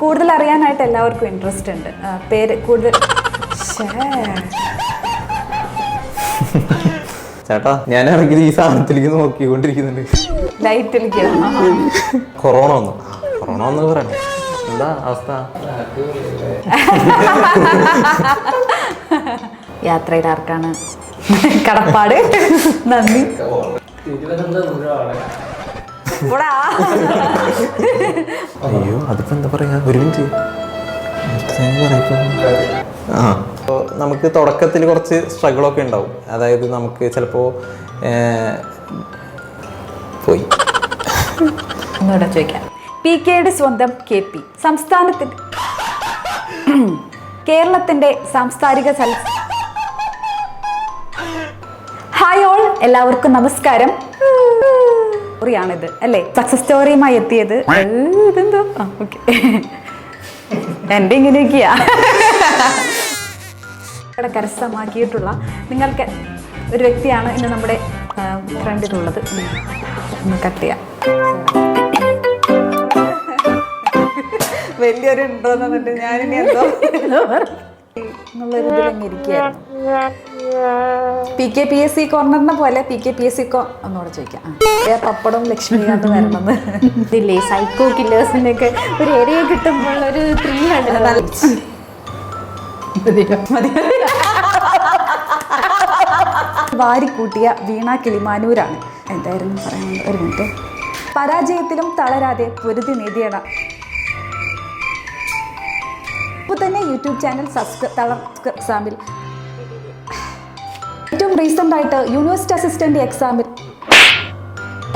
കൂടുതൽ അറിയാനായിട്ട് എല്ലാവർക്കും ഇൻട്രസ്റ്റ് ഉണ്ട്. പേര് കൂടുതൽ ചേട്ടാ ഞാൻ ഞാനാണെങ്കിൽ ഈ സാധനത്തിലേക്ക് നോക്കിക്കൊണ്ടിരിക്കുന്നുണ്ട്. ലൈറ്റിലേക്ക്. കൊറോണ വന്നു. കൊറോണ വന്നു പറയണേ. എന്താ അവസ്ഥ? യാത്രയിൽ ആർക്കാണ് കടപ്പാട്? നന്ദി. അയ്യോ അതിപ്പോ എന്താ പറയാ? ഒരു മിനിറ്റ്. ആ അപ്പോൾ നമുക്ക് തുടക്കത്തിൽ കുറച്ച് സ്ട്രഗിൾ ഒക്കെ ഉണ്ടാവും. അതായത് നമുക്ക് ചിലപ്പോ പോയി. ഒന്നുകൂടെ ചോദിക്കാം. പി കെയുടെ സ്വന്തം കെ പി. സംസ്ഥാനത്തിന്റെ കേരളത്തിന്റെ സാംസ്കാരിക ചല ഹായ് ഓൾ എല്ലാവർക്കും നമസ്കാരം. സ്റ്റോറിയാണിത് അല്ലേ? സക്സസ് സ്റ്റോറിയുമായി എത്തിയത്. ഇതെന്തോ ആ ഓക്കെ എന്റെ ഇങ്ങനെയൊക്കെയാ. ഇവിടെ കരസ്ഥമാക്കിയിട്ടുള്ള നിങ്ങൾക്ക് ഒരു വ്യക്തിയാണ് ഇന്ന് നമ്മുടെ ഫ്രണ്ടിലുള്ളത് ഒന്ന് കട്ട് ചെയ്യാം. വലിയൊരു ഉണ്ടോ എന്നിട്ട് ഞാനിനി എന്തോ എന്നുള്ളൊരു ഇതിലങ്ങ് ഇരിക്കുകയായിരുന്നു. P K P S C കോർണറിനെ പോലെ P K P S C കോ ഒന്നുകൂടെ ചോദിക്കാം. പപ്പടം ലക്ഷ്മികാന്ത് വരണമെന്ന്. ഇതില്ലേ സൈക്കോ കില്ലേഴ്സിനൊക്കെ ഒക്കെ ഒരു ഏരിയ കിട്ടുമ്പോൾ ഒരു ത്രീ ഹൺഡ്രഡ് വാരിക്കൂട്ടിയ വീണ കിളിമാനൂരാണ്. എന്തായിരുന്നു പറയുന്നത് ഒരു മിനിറ്റ്. പരാജയത്തിലും തളരാതെ പൊരുതി നേടിയട ഇപ്പൊ തന്നെ യൂട്യൂബ് ചാനൽ സബ്സ്ക്രൈബ് തളർ ഏറ്റവും റീസെന്റ് ആയിട്ട് യൂണിവേഴ്സിറ്റി അസിസ്റ്റന്റ് എക്സാമിൽ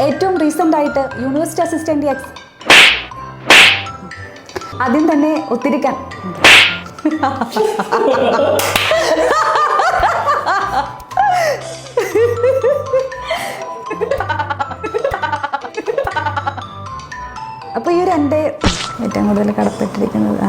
ഏറ്റവും റീസെന്റ് ആയിട്ട് യൂണിവേഴ്സിറ്റി അസിസ്റ്റന്റ് എക്സ് ആദ്യം തന്നെ ഒത്തിരിക്കാൻ അപ്പൊ ഈ ഒരു എന്റെ ഏറ്റവും കൂടുതൽ കടപ്പെട്ടിരിക്കുന്നത്